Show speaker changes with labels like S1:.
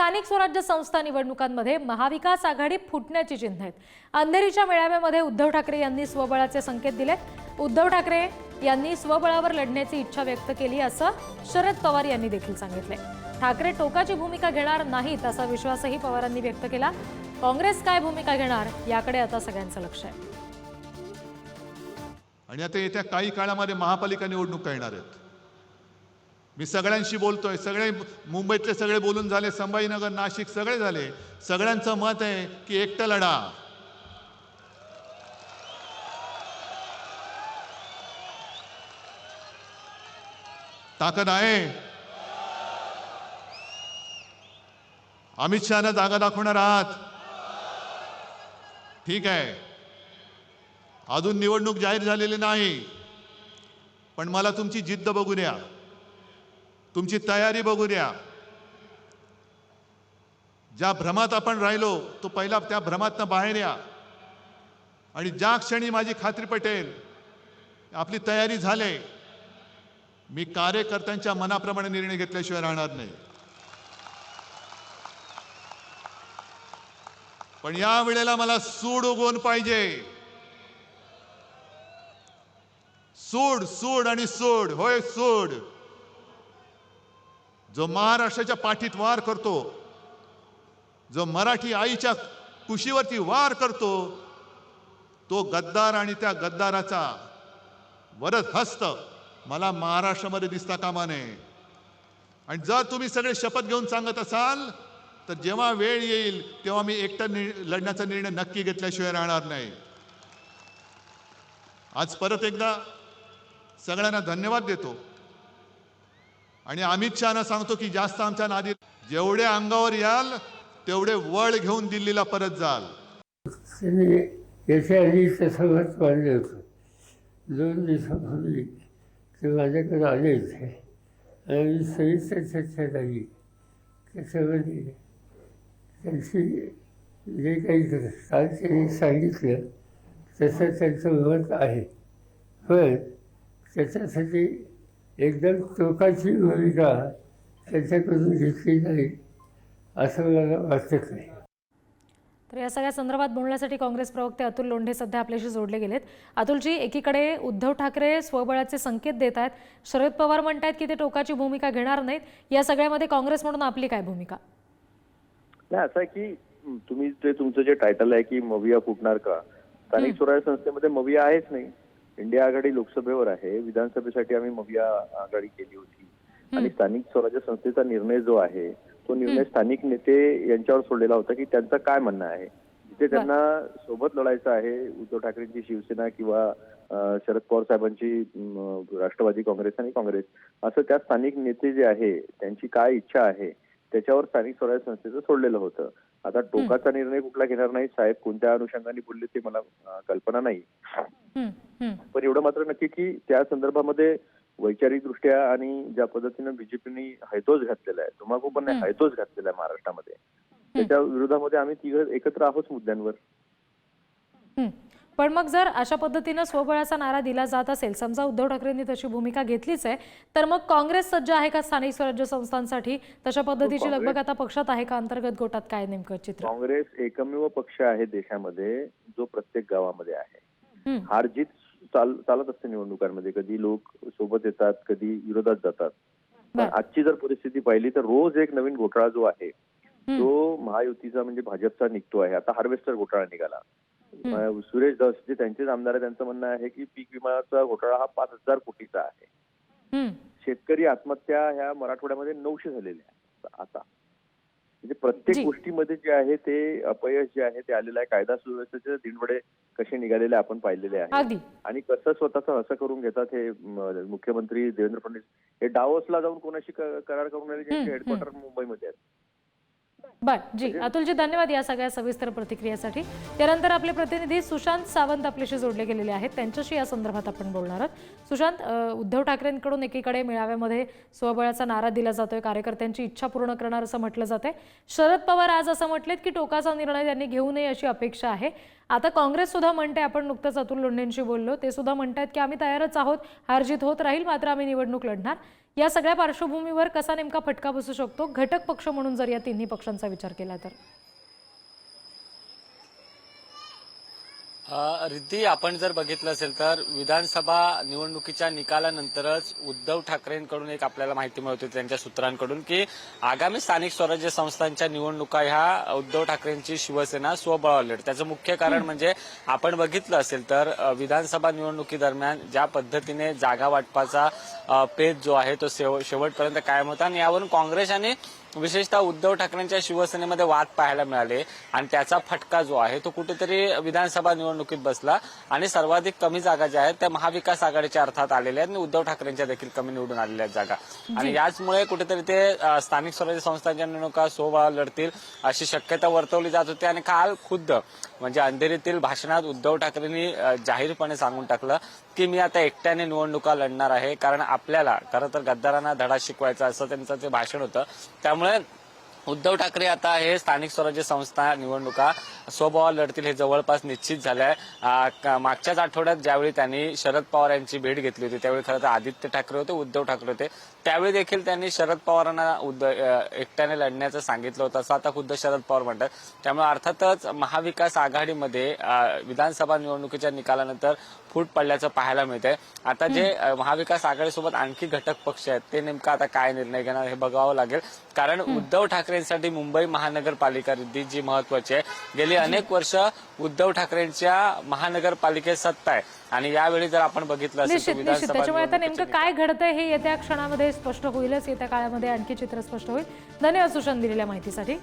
S1: स्थानिक स्वराज्य संस्था निवडणुकांमध्ये महाविकास आघाडी फुटण्याची चिन्ह आहेत. अंधेरीच्या मेळाव्यामध्ये उद्धव ठाकरे यांनी स्वबळाचे संकेत दिले. उद्धव ठाकरे यांनी स्वबळावर लढण्याची इच्छा व्यक्त केली असं शरद पवार यांनी देखील सांगितले. ठाकरे टोकाची भूमिका घेणार नाहीत असा विश्वासही पवारांनी व्यक्त केला. काँग्रेस काय भूमिका घेणार याकडे आता सगळ्यांचं लक्ष आहे.
S2: आणि आता येत्या काही काळामध्ये महापालिका निवडणुका येणार आहेत. मी सगळ्यांशी बोलतोय. सगळे मुंबईतले सगळे बोलून झाले संभाजीनगर नाशिक सगळे झाले. सगळ्यांचं मत आहे की एकटं लढा. ताकद आहे. अमित शहानं जागा दाखवणार आहात. ठीक आहे. अजून निवडणूक जाहीर झालेली नाही. पण मला तुमची जिद्द बघू द्या. तुमची तयारी बघू द्या. ज्या भ्रमात आपण राहिलो तो पहिला त्या भ्रमातनं बाहेर या. आणि ज्या क्षणी माझी खात्री पटेल आपली तयारी झाले मी कार्यकर्त्यांच्या मनाप्रमाणे निर्णय घेतल्याशिवाय राहणार नाही. पण या वेळेला मला सूड उगवून पाहिजे. सूड सूड आणि सूड. होय सूड. जो महाराष्ट्राच्या पाठीत वार करतो जो मराठी आईच्या कुशीवरती वार करतो तो गद्दार आणि त्या गद्दाराचा वरद हस्त मला महाराष्ट्रामध्ये दिसता कामा नये आणि जर तुम्ही सगळे शपथ घेऊन सांगत असाल तर जेव्हा वेळ येईल तेव्हा मी एकटं नि लढण्याचा निर्णय नक्की घेतल्याशिवाय राहणार नाही. आज परत एकदा सगळ्यांना धन्यवाद देतो. आणि अमित शहाना सांगतो की जास्त आमच्या नादी जेवढे अंगावर याल तेवढे वळ घेऊन दिल्लीला परत जाल.
S3: त्यांनी याच्या आधी तसंच बांधलं होतं. दोन दिवसापूर्वी ते माझ्याकडे आले होते. आणि सविस्तर चर्चा झाली. त्याच्यामध्ये त्यांची जे काही काल त्यांनी सांगितलं. तसं त्यांचं मत आहे. पण त्याच्यासाठी एकदम टोकाची भूमिका त्यांच्याकडून घेतली जाईल असं मला वाटत नाही.
S1: तर या सगळ्या संदर्भात बोलण्यासाठी काँग्रेस प्रवक्ते अतुल लोंढे सध्या आपल्याशी जोडले गेलेत. अतुलजी एकीकडे उद्धव ठाकरे स्वबळाचे संकेत देत आहेत. शरद पवार म्हणतायत की ते टोकाची भूमिका घेणार नाहीत. या सगळ्यामध्ये काँग्रेस म्हणून आपली काय भूमिका?
S4: नाही असं आहे की तुम्ही ते तुमचं जे टायटल आहे की मविया फुटणार का? स्थानिक स्वराज्य संस्थेमध्ये मविया आहेच नाही. इंडिया आघाडी लोकसभेवर आहे विधानसभेसाठी आम्ही मविया आघाडी केली होती. आणि स्थानिक स्वराज्य संस्थेचा निर्णय जो आहे तो निर्णय स्थानिक नेते यांच्यावर सोडलेला होता की त्यांचं काय म्हणणं आहे? जिथे त्यांना सोबत लढायचं आहे उद्धव ठाकरेंची शिवसेना किंवा शरद पवार साहेबांची राष्ट्रवादी काँग्रेस आणि काँग्रेस असं त्या स्थानिक नेते जे आहे त्यांची काय इच्छा आहे त्याच्यावर स्थानिक स्वराज्य संस्थेचं सोडलेलं होतं. आता टोकाचा निर्णय कुठला घेणार नाही साहेब? कोणत्या अनुषंगाने बोलले ते मला कल्पना नाही. पण एवढं मात्र नक्की की त्या संदर्भामध्ये वैचारिक दृष्ट्या आणि ज्या पद्धतीनं बीजेपीने हैतोच घातलेला आहे तुम्हाला पण नाही हैतोच घातलेला आहे महाराष्ट्रामध्ये. त्याच्या विरोधामध्ये आम्ही तिघ एकत्र आहोत मुद्द्यांवर.
S1: पण मग जर अशा पद्धतीनं स्वबळाचा नारा दिला जात असेल समजा उद्धव ठाकरेंनी तशी भूमिका घेतलीच आहे तर मग काँग्रेस सज्ज आहे का स्थानिक स्वराज्य संस्थांसाठी? तशा पद्धतीची लगबग आता पक्षात आहे का? अंतर्गत गोटात काय नेमकं चित्र?
S4: काँग्रेस एकमेव पक्ष आहे देशामध्ये जो प्रत्येक गावामध्ये आहे.
S1: हं.
S4: हार जीत चाल चालत असते निवडणुकांमध्ये. कधी लोक सोबत येतात कधी विरोधात जातात. आजची जर परिस्थिती पाहिली तर रोज एक नवीन घोटाळा जो आहे तो महायुतीचा म्हणजे भाजपचा निघतो आहे. आता हार्वेस्टर घोटाळा निघाला. सुरेश धस जे त्यांचेच आमदार आहे त्यांचं म्हणणं आहे की पीक विमाचा घोटाळा हा पाच हजार कोटीचा आहे. शेतकरी आत्महत्या ह्या मराठवाड्यामध्ये नऊशे झालेल्या आहेत आता. म्हणजे प्रत्येक. गोष्टीमध्ये जे आहे ते अपयश जे आहे ते आलेलं आहे. कायदा सुव्यवस्थेचे दिनवडे कसे निघालेले आपण पाहिलेले आहे. आणि कसं स्वतःचं असं करून घेतात हे मुख्यमंत्री देवेंद्र फडणवीस. हे डावसला जाऊन कोणाशी करार करून राहिले ज्यांचे हेडक्वार्टर मुंबईमध्ये आहेत.
S1: बर जी. अतुलजी धन्यवाद या सगळ्या सविस्तर प्रतिक्रियेसाठी. त्यानंतर आपले प्रतिनिधी सुशांत सावंत आपल्याशी जोडले गेलेले आहेत. त्यांच्याशी या संदर्भात आपण बोलणार आहोत. सुशांत उद्धव ठाकरेंकडून एकीकडे मेळाव्यामध्ये स्वबळाचा नारा दिला जातोय. कार्यकर्त्यांची इच्छा पूर्ण करणार असं म्हटलं जाते शरद पवार आज असं म्हटलेत की टोकाचा निर्णय त्यांनी घेऊ नये अशी अपेक्षा आहे. आता काँग्रेस सुद्धा म्हणते आपण नुकतंच अतुल लोंढेंशी बोललो ते सुद्धा म्हणतात की आम्ही तयारच आहोत हार जीत होत राहील मात्र आम्ही निवडणूक लढणार. या सगळ्या पार्श्वभूमीवर कसा नेमका फटका बसू शकतो? घटक पक्ष म्हणून जर या तिन्ही पक्षांचा विचार केला तर.
S5: रिद्धी आपण जर बघितलं असेल तर विधानसभा निवडणुकीच्या निकालानंतरच उद्धव ठाकरेंकडून एक आपल्याला माहिती मिळते त्यांच्या सूत्रांकडून की आगामी स्थानिक स्वराज्य संस्थांच्या निवडणुका ह्या उद्धव ठाकरेंची शिवसेना स्वबळावर लढ त्याचं मुख्य कारण म्हणजे आपण बघितलं असेल तर विधानसभा निवडणुकीदरम्यान ज्या पद्धतीने जागा वाटपाचा पेज पेच जो आहे तो शेव- शेवटपर्यंत कायम होता आणि यावरून काँग्रेस आणि विशेषतः उद्धव ठाकरेंच्या शिवसेनेमध्ये वाद पाहायला मिळाले आणि त्याचा फटका जो आहे तो कुठेतरी विधानसभा निवडणुकीत बसला आणि सर्वाधिक कमी जागा ज्या आहेत त्या महाविकास आघाडीच्या अर्थात आलेल्या आहेत आणि उद्धव ठाकरेंच्या देखील कमी निवडून आलेल्या आहेत जागा. आणि याचमुळे कुठेतरी ते स्थानिक स्वराज्य संस्थांच्या निवडणुका सोबळा लढतील अशी शक्यता वर्तवली जात होती आणि काल खुद्द म्हणजे अंधेरीतील भाषणात उद्धव ठाकरेंनी जाहीरपणे सांगून टाकलं की मी आता एकट्याने निवडणुका लढणार आहे. कारण आपल्याला खरं तर गद्दारांना धडा शिकवायचा असं त्यांचं ते भाषण होतं त्यामुळे 我们 उद्धव ठाकरे आता हे स्थानिक स्वराज्य संस्था निवडणुका स्वभावात लढतील हे जवळपास निश्चित झालं आहे मागच्याच आठवड्यात ज्यावेळी त्यांनी शरद पवार यांची भेट घेतली होती त्यावेळी खरं तर आदित्य ठाकरे होते उद्धव ठाकरे होते. त्यावेळी देखील त्यांनी शरद पवारांना एकट्याने लढण्याचं सांगितलं होतं. असं आता खुद्द शरद पवार म्हणतात. त्यामुळे अर्थातच महाविकास आघाडीमध्ये विधानसभा निवडणुकीच्या निकालानंतर फूट पडल्याचं पाहायला मिळतंय. आता जे महाविकास आघाडीसोबत आणखी घटक पक्ष आहेत ते नेमकं आता काय निर्णय घेणार हे बघावं लागेल. कारण उद्धव ठाकरेंसाठी मुंबई महानगरपालिका रिद्धी जी महत्वाची आहे. गेली अनेक वर्ष उद्धव ठाकरेंच्या महानगरपालिकेत सत्ता आहे. आणि यावेळी जर आपण बघितलं असेल
S1: त्याच्यामुळे आता नेमकं काय घडतंय हे येत्या क्षणामध्ये स्पष्ट होईलच. येत्या काळामध्ये आणखी चित्र स्पष्ट होईल. धन्यवाद सुशांत दिलेल्या माहितीसाठी.